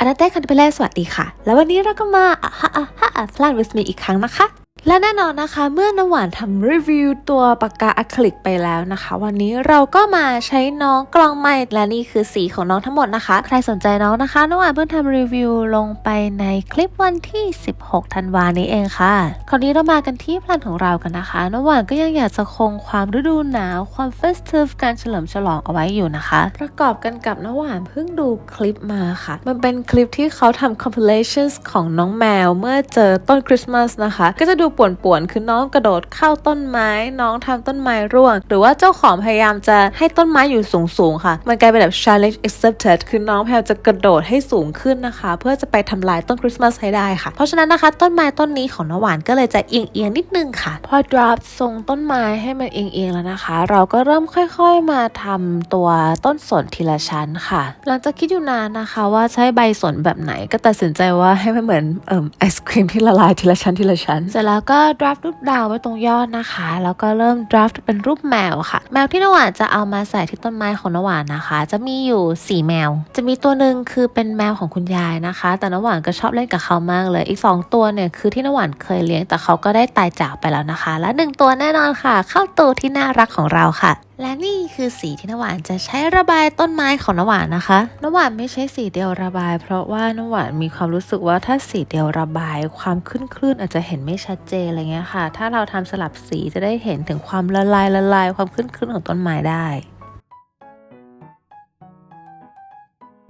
อนาเต้คันเปเล่สวัสดีค่ะ แล้ววันนี้เราก็มาอะฮะอะฮะอ่าฟลาดวิสมีอีกครั้งนะคะ และแน่นอนนะคะ เมื่อน้ำหวานทำรีวิวตัวปากกาอะคริลิกไปแล้วนะคะ วันนี้เราก็มาใช้น้องกลองไม้และนี่คือสีของน้องทั้งหมดนะคะ ใครสนใจน้องนะคะน้ำหวานเพิ่งทำรีวิวลงไปในคลิปวันที่ 16 ธันวานี้เองค่ะ คราวนี้เรามากันที่แพลนของเรากันนะคะน้ำหวานก็ยังอยากจะคงความฤดูหนาวความเฟสติฟการเฉลิมฉลองเอาไว้อยู่นะคะ ประกอบกันกับน้ำหวานเพิ่งดูคลิปมาค่ะ มันเป็นคลิปที่เขาทำ compilations ของน้องแมว เมื่อเจอต้นคริสต์มาสนะคะ ก็จะดูป่วนๆคือน้องกระโดดเข้าต้นไม้ น้องทำต้นไม้ร่วง หรือว่าเจ้าของพยายามจะให้ต้นไม้อยู่สูงๆค่ะ มันกลายเป็นแบบ challenge accepted คือน้องพยายามจะกระโดดให้สูงขึ้นนะคะ เพื่อจะไปทำลายต้นคริสต์มาสให้ได้ค่ะ เพราะฉะนั้นนะคะ ต้นไม้ต้นนี้ของน้ำหวานก็เลยจะเอียงๆนิดนึงค่ะ พอ drop ทรงต้นไม้ให้มันเอียงๆแล้วนะคะ เราก็เริ่มค่อยๆมาทำตัวต้นสนทีละชั้นค่ะ หลังจากคิดอยู่นานนะคะว่าใช้ใบสนแบบไหนก็ตัดสินใจว่าให้มันเหมือนเอ่อไอศครีมที่ละลายทีละชั้นทีละชั้นเสร็จแล้วแล้วก็ draft รูปดาวไว้ตรงยอดนะคะ แล้วก็เริ่ม draft เป็นรูปแมวค่ะ แมวที่นวานจะเอามาใส่ที่ต้นไม้ของนวานนะคะ จะมีอยู่ 4 แมว จะมีตัวหนึ่งคือเป็นแมวของคุณยายนะคะ แต่นวานก็ชอบเล่นกับเขามากเลย อีก 2 ตัวเนี่ยคือที่นวานเคยเลี้ยงแต่เขาก็ได้ตายจากไปแล้วนะคะ และหนึ่งตัวแน่นอนค่ะ เข้าตัวที่น่ารักของเราค่ะ และนี่คือสีที่นหวานจะใช้ระบายต้นไม้ของนหวานนะคะนหวานไม่ใช้สีเดียวระบาย เพราะว่านหวานมีความรู้สึกว่าถ้าสีเดียวระบาย ความขึ้นคลื่นอาจจะเห็นไม่ชัดเจนอะไรเงี้ยค่ะ ถ้าเราทำสลับสีจะได้เห็นถึงความละลายละลายความขึ้นคลื่นของต้นไม้ได้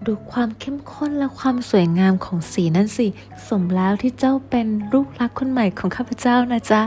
ดูความเข้มข้นและความสวยงามของสีนั่นสิ สมแล้วที่เจ้าเป็นลูกรักคนใหม่ของข้าพเจ้านะจ๊ะ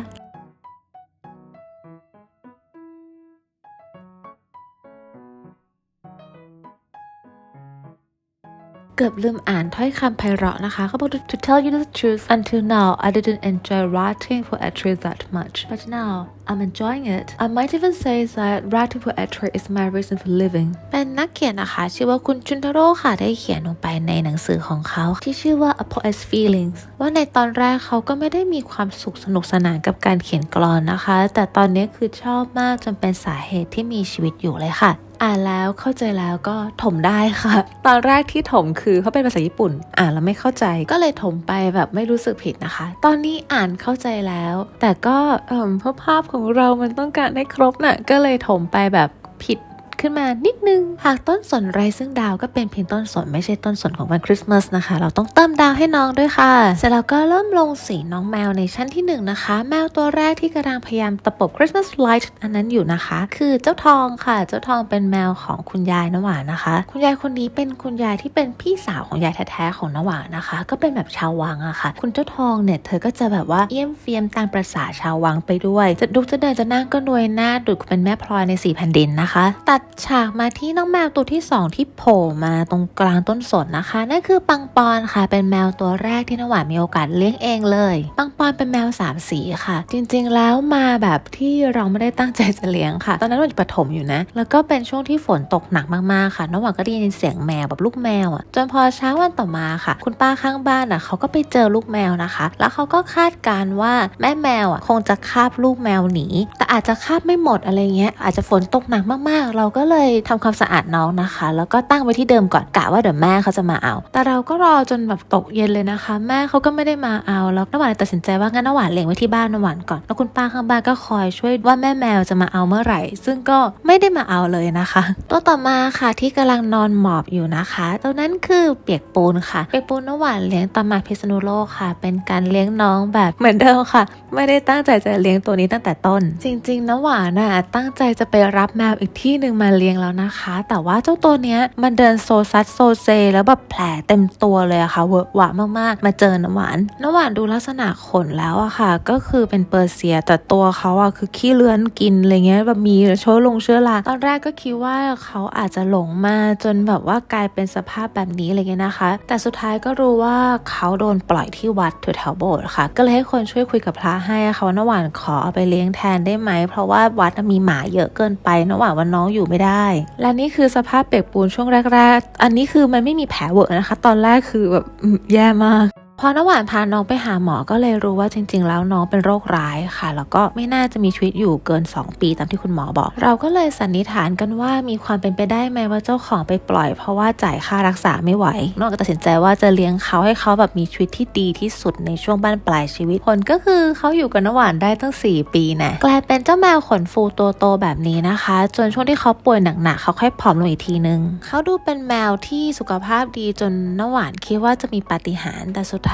เกือบลืมอ่านถ้อยคำไพเราะนะคะเขาบอก to tell you the truth until now I didn't enjoy writing poetry that much but now I'm enjoying it I might even say that writing poetry is my reason for living เป็นนักเขียนนะคะ ชื่อว่าคุณจุนทาโร่ค่ะ ได้เขียนลงไปในหนังสือของเขา ที่ชื่อว่า A Poet's Feelings ว่าในตอนแรกเขาก็ไม่ได้มีความสุขสนุกสนานกับการเขียนกลอนนะคะ แต่ตอนนี้คือชอบมากจนเป็นสาเหตุที่มีชีวิตอยู่เลยค่ะ อ่านแล้วเข้าใจแล้วก็ถมได้ค่ะ ตอนแรกที่ถมคือเขาเป็นภาษาญี่ปุ่น อ่านแล้วไม่เข้าใจก็เลยถมไปแบบไม่รู้สึกผิดนะคะ ตอนนี้อ่านเข้าใจแล้ว แต่ก็เออภาพของเรามันต้องการให้ครบน่ะก็เลยถมไปแบบผิด ขึ้นมานิดนึง หากต้นสนไรซึ่งดาวก็เป็นเพียงต้นสนไม่ใช่ต้นสนของวันคริสต์มาสนะคะ เราต้องเติมดาวให้น้องด้วยค่ะ เสร็จแล้วก็เริ่มลงสีน้องแมวในชั้นที่1นงนะคะ แมวตัวแรกที่กำลังพยายามตะปบคริสต์มาสไลท์อันนั้นอยู่นะคะ คือเจ้าทองค่ะ เจ้าทองเป็นแมวของคุณยายน้ำหวานนะคะ คุณยายคนนี้เป็นคุณยายที่เป็นพี่สาวของยายแท้ๆของน้ำหวานนะคะ ก็เป็นแบบชาววังอะค่ะ คุณเจ้าทองเนี่ยเธอก็จะแบบว่าเยี่ยมเฟียมตามประษาชาววังไปด้วย จะดุจะเดินจะนั่งก็นวยหน้าดุเป็นแม่พลอยในสี่แผ่นดินนะคะ ตัดฉากมาที่น้องแมวตัวที่ 2 ที่โผล่มาตรงกลางต้นสนนะคะ นั่นคือปังปอนค่ะ เป็นแมวตัวแรกที่น้องหวานมีโอกาสเลี้ยงเองเลย ปังปอนเป็นแมวสามสีค่ะ จริงๆแล้วมาแบบที่เราไม่ได้ตั้งใจจะเลี้ยงค่ะ ตอนนั้นวันปฐมอยู่นะ แล้วก็เป็นช่วงที่ฝนตกหนักมากๆค่ะน้องหวานก็ได้ยินเสียงแมวแบบลูกแมวอะจนพอเช้าวันต่อมาค่ะ คุณป้าข้างบ้านอะเขาก็ไปเจอลูกแมวนะคะ แล้วเขาก็คาดการณ์ว่าแม่แมวอะคงจะคาบลูกแมวหนีแต่อาจจะคาบไม่หมดอะไรเงี้ยอาจจะฝนตกหนักมากๆเราก็เลยทำความสะอาดน้องนะคะ แล้วก็ตั้งไว้ที่เดิมก่อนกะว่าเดี๋ยวแม่เขาจะมาเอา แต่เราก็รอจนแบบตกเย็นเลยนะคะ แม่เขาก็ไม่ได้มาเอาแล้วน้ำหวานตัดสินใจว่างั้นน้ำหวานเลี้ยงไว้ที่บ้านน้ำหวานก่อนแล้วคุณป้าข้างบ้านก็คอยช่วยว่าแม่แมวจะมาเอาเมื่อไหร่ ซึ่งก็ไม่ได้มาเอาเลยนะคะ ตัวต่อมาค่ะที่กำลังนอนหมอบอยู่นะคะตัวนั้นคือเปียกปูนค่ะเปียกปูนน้ำหวานเลี้ยงตอนมาพิษณุโลกค่ะ เป็นการเลี้ยงน้องแบบเหมือนเดิมค่ะ ไม่ได้ตั้งใจจะเลี้ยงตัวนี้ตั้งแต่ต้น จริง ๆน้ำหวานน่ะตั้งใจจะไปรับแมวอีกที่หนึ่งมาเลี้ยงแล้วนะคะ แต่ว่าเจ้าตัวเนี้ยมันเดินโซซัดโซเซ แล้วแบบแผลเต็มตัวเลยอะค่ะเวอะหวะมากๆ มาเจอน้ำหวานน้ำหวานดูลักษณะขนแล้วอะค่ะ ก็คือเป็นเปอร์เซียแต่ตัวเขาอะคือขี้เลือนกินอะไรเงี้ยแบบมีเชื้อลงเชื้อราตอนแรกก็คิดว่าเขาอาจจะหลงมาจนแบบว่ากลายเป็นสภาพแบบนี้อะไรเงี้ยนะคะ แต่สุดท้ายก็รู้ว่าเขาโดนปล่อยที่วัดแถวโบสถ์ค่ะ ก็เลยให้คนช่วยคุยกับพระให้อะค่ะว่าน้ำหวานขอเอาไปเลี้ยงแทนได้ไหมเพราะว่าวัดมีหมาเยอะเกินไปน้ำหวานว่าน้องอยู่ไม่ได้ และนี่คือสภาพเปียกปูนช่วงแรก ๆ อันนี้คือมันไม่มีแผลเวอะนะคะ ตอนแรกคือแบบแย่มาก อน้ำหวานพาน้องไปหาหมอก็เลยรู้ว่าจริง ๆ แล้วน้องเป็นโรคร้ายค่ะ แล้วก็ไม่น่าจะมีชีวิตอยู่เกิน 2 ปีตามที่คุณหมอบอก เราก็เลยสันนิษฐานกันว่ามีความเป็นไปได้ไหมว่าเจ้าของไปปล่อย เพราะว่าจ่ายค่ารักษาไม่ไหว น้องก็ตัดสินใจว่าจะเลี้ยงเขาให้เขาแบบมีชีวิตที่ดีที่สุดในช่วงบ้านปลายชีวิตผลก็คือเขาอยู่กับน้ำหวานได้ตั้ง 4 ปีนะกลายเป็นเจ้าแมวขนฟูตัวโตแบบนี้นะคะ จนช่วงที่เขาป่วยหนักๆเขาค่อยผอมลงอีกทีนึงเขาดูเป็นแมวที่สุขภาพดีจนน้ำหวานคิดว่าจะมีปาฏิหาริย์แต่สุดท้าย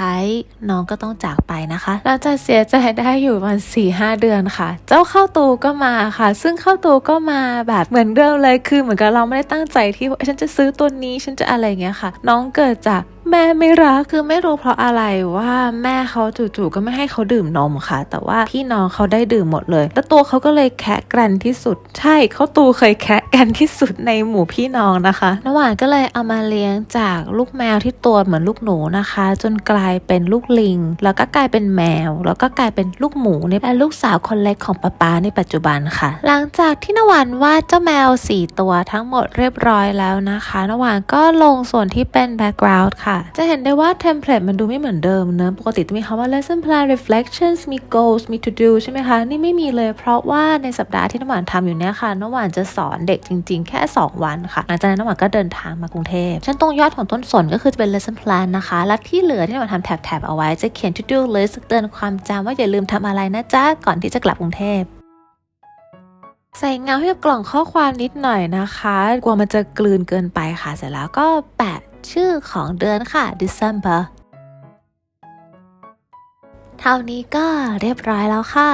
น้องก็ต้องจากไปนะคะหลังจากเสียใจได้อยู่ประมาณสี่ห้าเดือนค่ะ เจ้าเข้าตูก็มาค่ะ ซึ่งเข้าตูก็มาแบบเหมือนเดิมเลยคือเหมือนกับเราไม่ได้ตั้งใจที่ฉันจะซื้อตัวนี้ฉันจะอะไรเงี้ยค่ะ น้องเกิดจาก แม่ไม่รักคือไม่รู้เพราะอะไรว่าแม่เขาจู่ๆก็ไม่ให้เขาดื่มนมค่ะ แต่ว่าพี่น้องเขาได้ดื่มหมดเลย แล้วตัวเขาก็เลยแคะแกรนที่สุด ใช่เขาตูเคยแคะแกรนที่สุดในหมู่พี่น้องนะคะน้ำหวานก็เลยเอามาเลี้ยงจากลูกแมวที่ตัวเหมือนลูกหนูนะคะ จนกลายเป็นลูกลิง แล้วก็กลายเป็นแมว แล้วก็กลายเป็นลูกหมูเนี่ยแลลูกสาวคนเล็กของป๊าป๊าในปัจจุบันค่ะ หลังจากที่นำหวานวาดเจ้าแมว 4 ตัวทั้งหมดเรียบร้อยแล้วนะคะนำหวานก็ลงส่วนที่เป็น background ค่ะจะเห็นได้ว่าเทมเพลตมันดูไม่เหมือนเดิมเนอะปกติจะมีคำว่า lesson plan reflections มี goals มี to do ใช่ไหมคะ นี่ไม่มีเลยเพราะว่าในสัปดาห์ที่น้ำหวานทำอยู่เนี่ยค่ะน้ำหวานจะสอนเด็กจริง ๆ แค่ 2 วันค่ะ หลังจากนั้นน้ำหวานก็เดินทางมากรุงเทพชั้นตรงยอดของต้นสนก็คือจะเป็น lesson plan นะคะ และที่เหลือที่น้ำหวานทำแถบๆเอาไว้จะเขียน to do list เตือนความจำว่าอย่าลืมทำอะไรนะจ๊ะก่อนที่จะกลับกรุงเทพใส่เงาให้กับกล่องข้อความนิดหน่อยนะคะ กลัวมันจะกลืนเกินไปค่ะ เสร็จแล้วก็แปะ ชื่อของเดือนค่ะ December เท่านี้ก็เรียบร้อยแล้วค่ะ